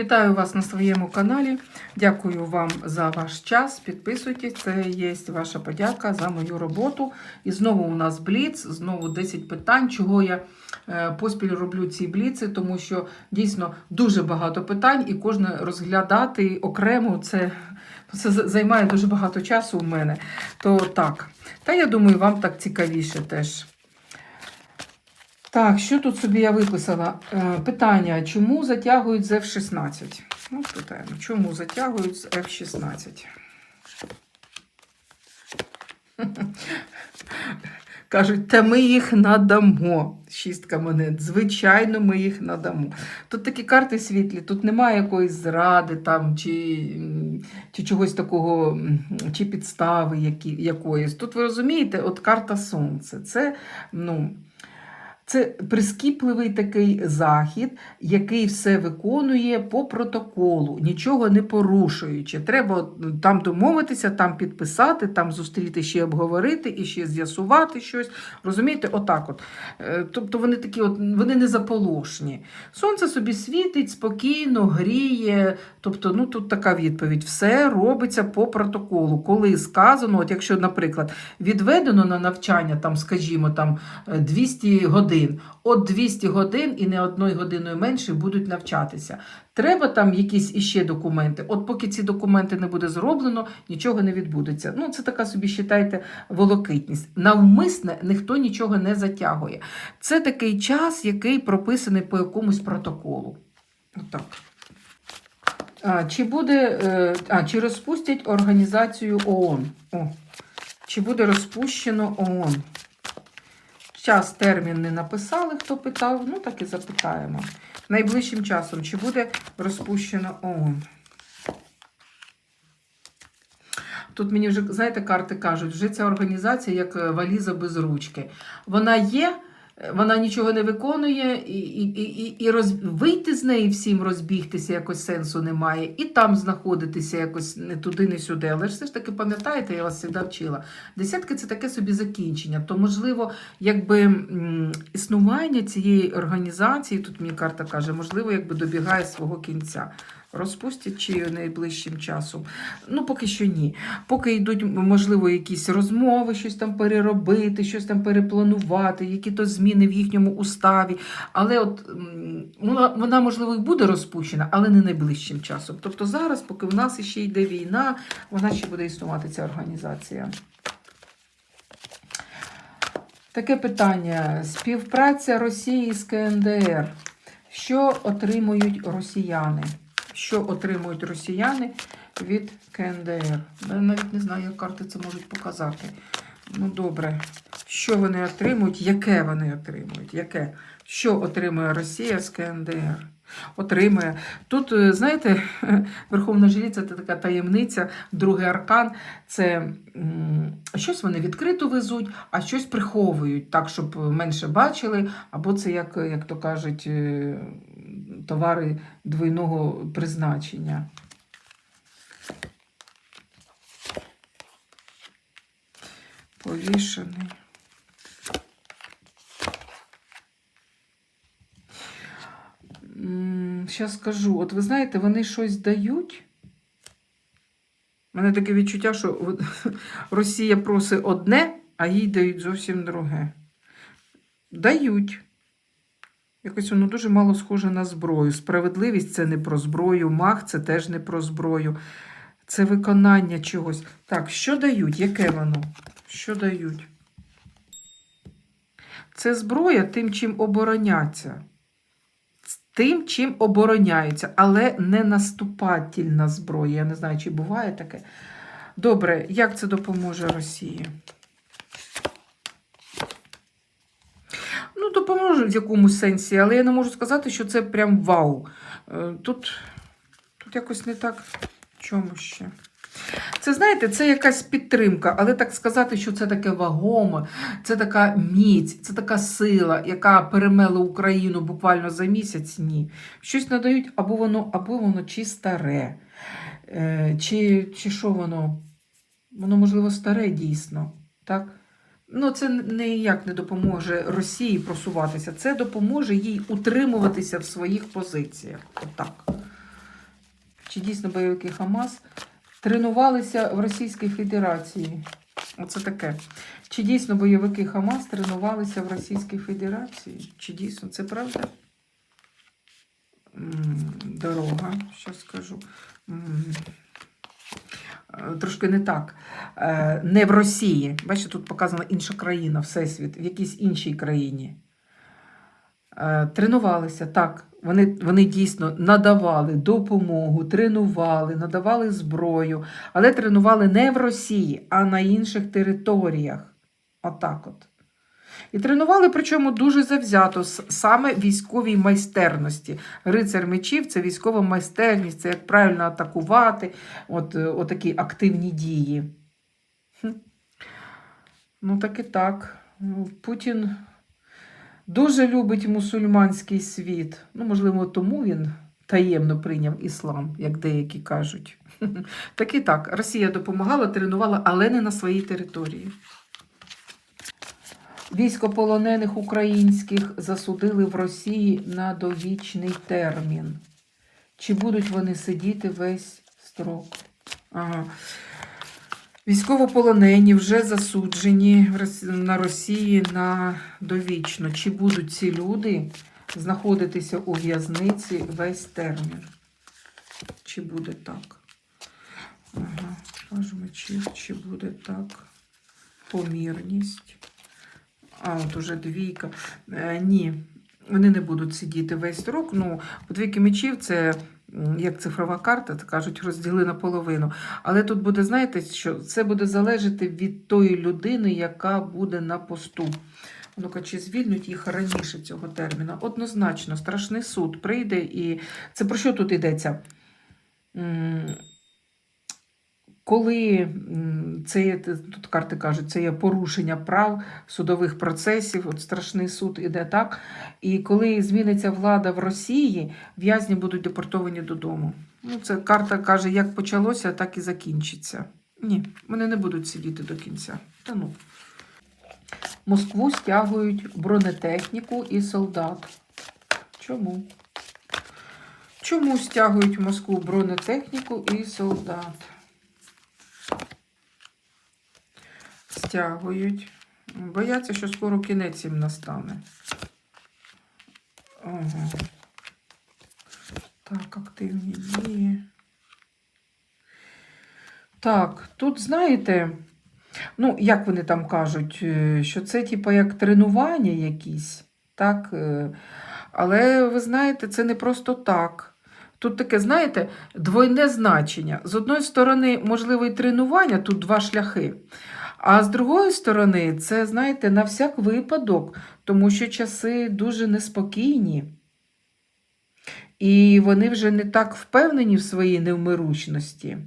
Вітаю вас на своєму каналі. Дякую вам за ваш час. Підписуйтесь, це є ваша подяка за мою роботу. І знову у нас бліц, знову 10 питань, чого я е, поспіль роблю ці бліци, тому що дійсно дуже багато питань, і кожне розглядати окремо це. Це займає дуже багато часу у мене. То так. Та я думаю, вам так цікавіше теж. Так, що тут собі я виписала? Е, питання: чому затягують з F-16? Ну, питаємо, чому затягують з F-16? Кажуть, та ми їх надамо. Шістка монет. Звичайно, ми їх надамо. Тут такі карти світлі, тут немає якоїсь зради там, чи, чи чогось такого, чи підстави які, якоїсь. Тут ви розумієте, от карта Сонце. Це, ну. Це прискіпливий такий захід, який все виконує по протоколу, нічого не порушуючи. Треба там домовитися, там підписати, там зустріти ще обговорити і ще з'ясувати щось. Розумієте, отак от. Е, Тобто вони такі, от вони не заполошні. Сонце собі світить спокійно, гріє. Тобто, ну тут така відповідь: все робиться по протоколу. Коли сказано, от якщо, наприклад, відведено на навчання, там, скажімо, там е, 200 годин, от 200 годин і не одною годиною менше будуть навчатися. Треба там якісь іще документи. От поки ці документи не буде зроблено, нічого не відбудеться. Ну, це така собі, вважайте, волокитність. Навмисне ніхто нічого не затягує. Це такий час, який прописаний по якомусь протоколу. Отак. А, чи буде, е, а, чи розпустять організацію ООН? О, чи буде розпущено ООН? Час термін не написали, хто питав, ну так і запитаємо. Найближчим часом, чи буде розпущено ООН? Тут мені вже, знаєте, карти кажуть, вже ця організація як е, валіза без ручки. Вона є, вона нічого не виконує, і, і, і, і роз... вийти з неї всім розбігтися якось сенсу немає, і там знаходитися якось не туди, не сюди. Але ж все ж таки пам'ятаєте, я вас завжди вчила. Десятки це таке собі закінчення. То, можливо, якби існування цієї організації, тут мені карта каже, можливо, якби добігає свого кінця. Розпустять чи найближчим часом? Ну, поки що ні. Поки йдуть, можливо, якісь розмови, щось там переробити, щось там перепланувати, які то зміни в їхньому уставі. Але от вона, вона, можливо, і буде розпущена, але не найближчим часом. Тобто зараз, поки в нас ще йде війна, вона ще буде існувати ця організація. Таке питання: співпраця Росії з КНДР. Що отримують росіяни? Що отримують росіяни від КНДР? Я навіть не знаю, як карти це можуть показати. Ну, добре. Що вони отримують? Яке вони отримують? Яке? Що отримує Росія з КНДР? Отримує. Тут, е, знаєте, Верховна Жриця це така таємниця, другий аркан це щось вони відкрито везуть, а щось приховують, так, щоб менше бачили, або це, як, як то кажуть, е, товари двойного призначення. Повішений. Зараз скажу, от ви знаєте, вони щось дають. У мене таке відчуття, що Росія просить одне, а їй дають зовсім друге. Дають. Якось воно дуже мало схоже на зброю. Справедливість це не про зброю, мах це теж не про зброю. Це виконання чогось. Так, що дають? Яке воно? Що дають? Це зброя тим, чим обороняться. Тим, чим обороняються, але не наступательна зброя. Я не знаю, чи буває таке. Добре, як це допоможе Росії? Ну, допоможе в якомусь сенсі, але я не можу сказати, що це прям вау. Е, Тут, тут якось не так. Чому ще? Це, знаєте, це якась підтримка, але так сказати, що це таке вагоме, це така міць, це така сила, яка перемела Україну буквально за місяць, ні. Щось надають, або воно, або воно чи старе, е, чи, чи що воно? Воно, можливо, старе дійсно. так? Ну, це ніяк не допоможе Росії просуватися. Це допоможе їй утримуватися в своїх позиціях. Отак. чи дійсно бойовики Хамас тренувалися в Російській Федерації. Оце таке. Чи дійсно бойовики Хамас тренувалися в Російській Федерації? Чи дійсно це правда? Дорога, що скажу. Трошки не так. Е, Не в Росії. Бачите, тут показана інша країна, Всесвіт, в якійсь іншій країні. Е, Тренувалися, так. Вони, вони дійсно надавали допомогу, тренували, надавали зброю, але тренували не в Росії, а на інших територіях. Отак от. І тренували, причому дуже завзято, саме військовій майстерності. Рицар мечів це військова майстерність, це як правильно атакувати, от, е, отакі активні дії. Ну, так і так. Ну, Путін дуже любить мусульманський світ. Ну, можливо, тому він таємно прийняв іслам, як деякі кажуть. Так і так, Росія допомагала, тренувала, але не на своїй території. Військополонених українських засудили в Росії на довічний термін. Чи будуть вони сидіти весь строк? Ага. Військовополонені вже засуджені на Росії на довічно. Чи будуть ці люди знаходитися у в'язниці весь термін? Чи буде так? Ага. Паж чи буде так? Помірність. А, от уже двійка. Е, ні, вони не будуть сидіти весь строк. Ну, двійки мечів це як цифрова карта, так кажуть, розділи на половину. Але тут буде, знаєте, що це буде залежати від тої людини, яка буде на посту. Ну-ка, чи звільнять їх раніше цього терміну? Однозначно, страшний суд прийде і це про що тут йдеться? Коли це тут карти кажуть, це є порушення прав судових процесів, от страшний суд іде так. І коли зміниться влада в Росії, в'язні будуть депортовані додому. Ну, це карта каже, як почалося, так і закінчиться. Ні, вони не будуть сидіти до кінця. Та ну. Москву стягують бронетехніку і солдат. Чому? Чому стягують в Москву бронетехніку і солдат? Стягують. Бояться, що скоро кінець їм настане. Ага. Так, активні дії. Так, тут, знаєте, ну, як вони там кажуть, е, що це типу як тренування якісь, так? е, Але ви знаєте, це не просто так. Тут таке, знаєте, двойне значення. З одної сторони, можливо, і тренування, тут два шляхи. А з другої сторони, це, знаєте, на всяк випадок, тому що часи дуже неспокійні. І вони вже не так впевнені в своїй невмиручності.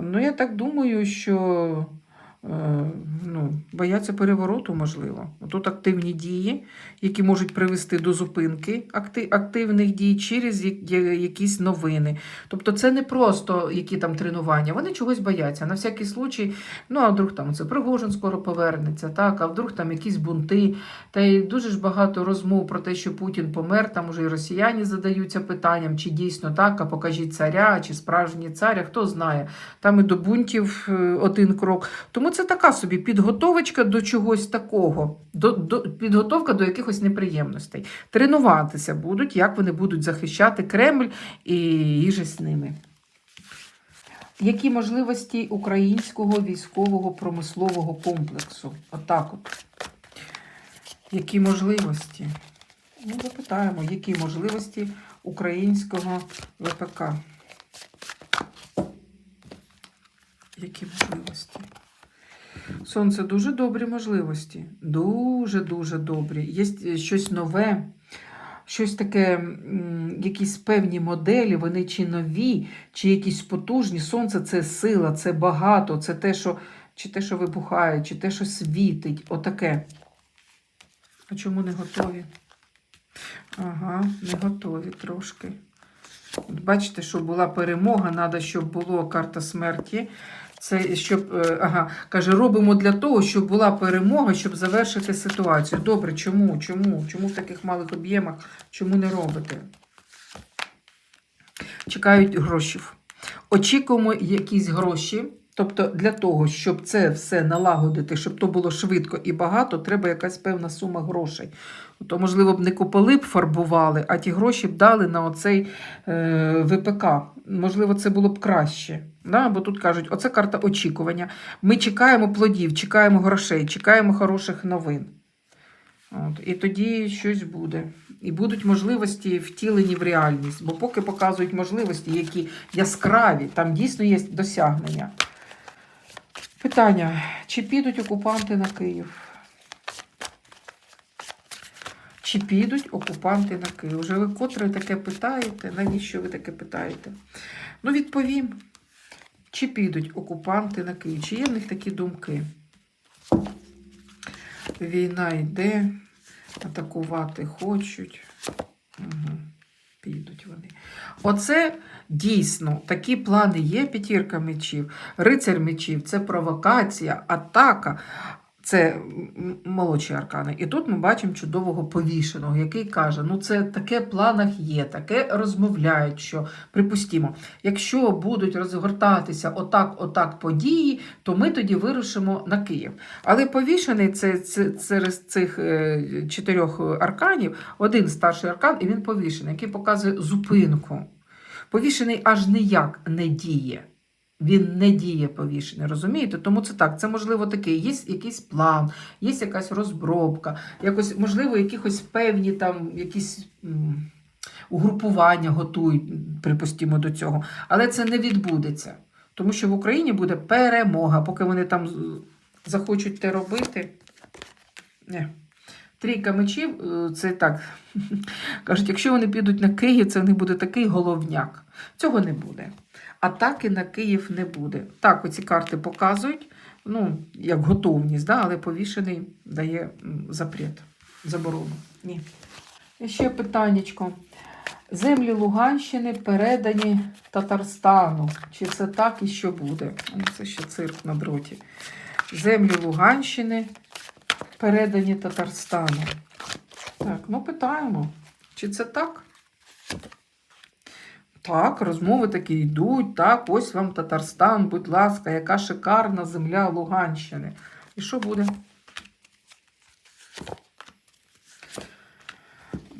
Ну, я так думаю, що ну, бояться перевороту, можливо. Тут активні дії, які можуть привести до зупинки активних дій через якісь новини. Тобто це не просто які там тренування, вони чогось бояться. На всякий случай, ну а вдруг там це Пригожин скоро повернеться, так, а вдруг там якісь бунти. Та й дуже ж багато розмов про те, що Путін помер, там уже і росіяни задаються питанням, чи дійсно так, а покажіть царя, чи справжній царя, хто знає. Там і до бунтів е, один крок. Тому це така собі підготовочка до чогось такого, до, до, підготовка до якихось неприємностей. Тренуватися будуть, як вони будуть захищати Кремль і їжі з ними. Які можливості українського військового промислового комплексу? Отак от. Які можливості? Ну, запитаємо, які можливості українського ВПК? Які можливості? Сонце дуже добрі можливості. Дуже-дуже добрі. Є щось нове, щось таке, якісь певні моделі, вони чи нові, чи якісь потужні. Сонце це сила, це багато, це те, що, чи те, що вибухає, чи те, що світить. Отаке. А чому не готові? Ага, не готові трошки. Бачите, щоб була перемога, треба, щоб було карта смерті. Це щоб, е, ага, каже, робимо для того, щоб була перемога, щоб завершити ситуацію. Добре, чому? Чому? Чому в таких малих об'ємах? Чому не робите? чекають грошів. Очікуємо якісь гроші. Тобто для того, щоб це все налагодити, щоб то було швидко і багато, треба якась певна сума грошей. То, можливо, б не куполи б фарбували, а ті гроші б дали на оцей е, ВПК. Можливо, це було б краще. Да? Бо тут кажуть, оце карта очікування. Ми чекаємо плодів, чекаємо грошей, чекаємо хороших новин. От, і тоді щось буде. І будуть можливості втілені в реальність. Бо поки показують можливості, які яскраві, там дійсно є досягнення. Питання: чи підуть окупанти на Київ? Чи підуть окупанти на Київ? Вже ви котре таке питаєте? Навіщо ви таке питаєте? Ну, відповім. Чи підуть окупанти на Київ? Чи є в них такі думки? Війна йде, атакувати хочуть. Угу. Підуть вони. Оце дійсно такі плани є. П'ятірка мечів, рицар мечів це провокація, атака. Це молодші аркани. І тут ми бачимо чудового повішеного, який каже: ну це таке в планах є, таке розмовляють, що припустімо, якщо будуть розгортатися отак, отак події, то ми тоді вирушимо на Київ. Але повішений це, через цих е, чотирьох арканів, один старший аркан, і він повішений, який показує зупинку. Повішений аж ніяк не діє. Він не діє повішений, розумієте? Тому це так. Це можливо таке. Є якийсь план, є якась розробка, якось, можливо, якихось певні там якісь угрупування готують, припустимо, до цього. Але це не відбудеться. Тому що в Україні буде перемога, поки вони там захочуть те робити. Не. Трійка мечів е, це так. Кажуть, якщо вони підуть на Київ, це них буде такий головняк. Цього не буде. Атаки на Київ не буде. Так, оці карти показують, ну, як готовність, да? але повішений дає запрет, заборону. Ні. І ще питаннячко. Землі Луганщини передані Татарстану. Чи це так і що буде? Ну, Це ще цирк на дроті. Землі Луганщини передані Татарстану. Так, ну питаємо, чи це так? Так, розмови такі йдуть. Так, ось вам Татарстан, будь ласка, яка шикарна земля Луганщини. І що буде?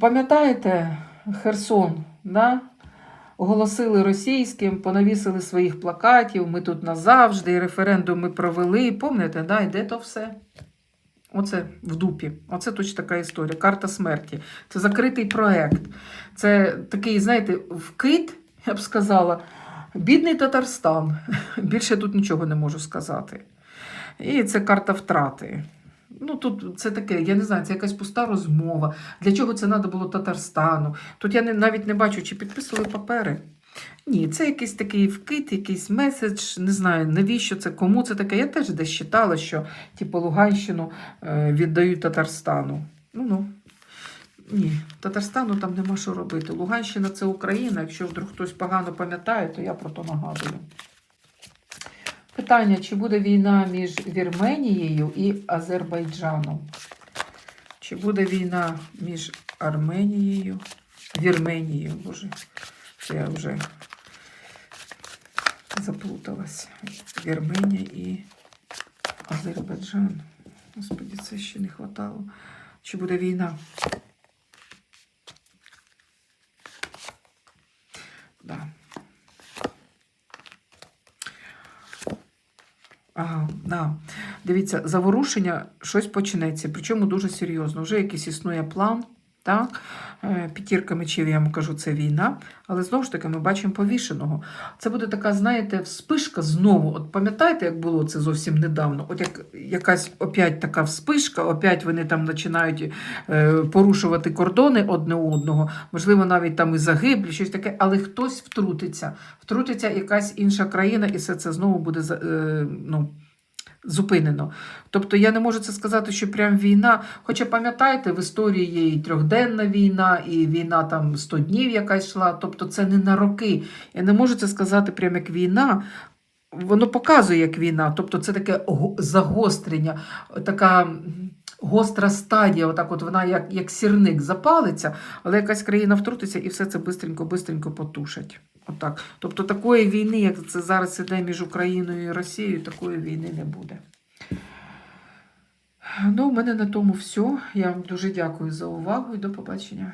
Пам'ятаєте Херсон, да? Оголосили російським, понавісили своїх плакатів, ми тут назавжди, і референдум ми провели. Пам'ятаєте, да? і де то все? Оце в дупі. Оце точно така історія. Карта смерті. Це закритий проект. Це такий, знаєте, вкид, я б сказала, бідний Татарстан. Більше тут нічого не можу сказати. І це карта втрати. Ну, тут це таке, я не знаю, це якась пуста розмова. Для чого це треба було Татарстану? Тут я не, навіть не бачу, чи підписували папери. Ні, це якийсь такий вкид, якийсь меседж, не знаю, навіщо це, кому це таке. Я теж десь читала, що типу, Луганщину е, віддають Татарстану. Ну, ну. Ні, Татарстану там нема що робити. Луганщина це Україна. Якщо вдруг хтось погано пам'ятає, то я про то нагадую. Питання: чи буде війна між Вірменією і Азербайджаном? Чи буде війна між Арменією, Вірменією? Боже, це я вже заплуталась. Вірменія і Азербайджан. Господи, це ще не хватало. Чи буде війна? Да. Ага, да. Дивіться, заворушення щось почнеться, причому дуже серйозно. Вже якийсь існує план. Так? Е, П'ятірка мечів, я вам кажу, це війна. Але знову ж таки, ми бачимо повішеного. Це буде така, знаєте, вспишка знову. От пам'ятаєте, як було це зовсім недавно? От як якась опять така вспишка, опять вони там починають е, порушувати кордони одне одного, можливо, навіть там і загиблі, щось таке, але хтось втрутиться. Втрутиться якась інша країна, і все це знову буде е, ну, зупинено. Тобто я не можу це сказати, що прям війна. Хоча пам'ятаєте, в історії є і трьохденна війна, і війна там 100 днів якась йшла. Тобто це не на роки. Я не можу це сказати прям як війна. Воно показує як війна. Тобто це таке загострення, така гостра стадія, отак от вона як, як сірник запалиться, але якась країна втрутиться і все це бистренько-бистренько потушить. Отак. Тобто такої війни, як це зараз іде між Україною і Росією, такої війни не буде. Ну, у мене на тому все. Я вам дуже дякую за увагу і до побачення.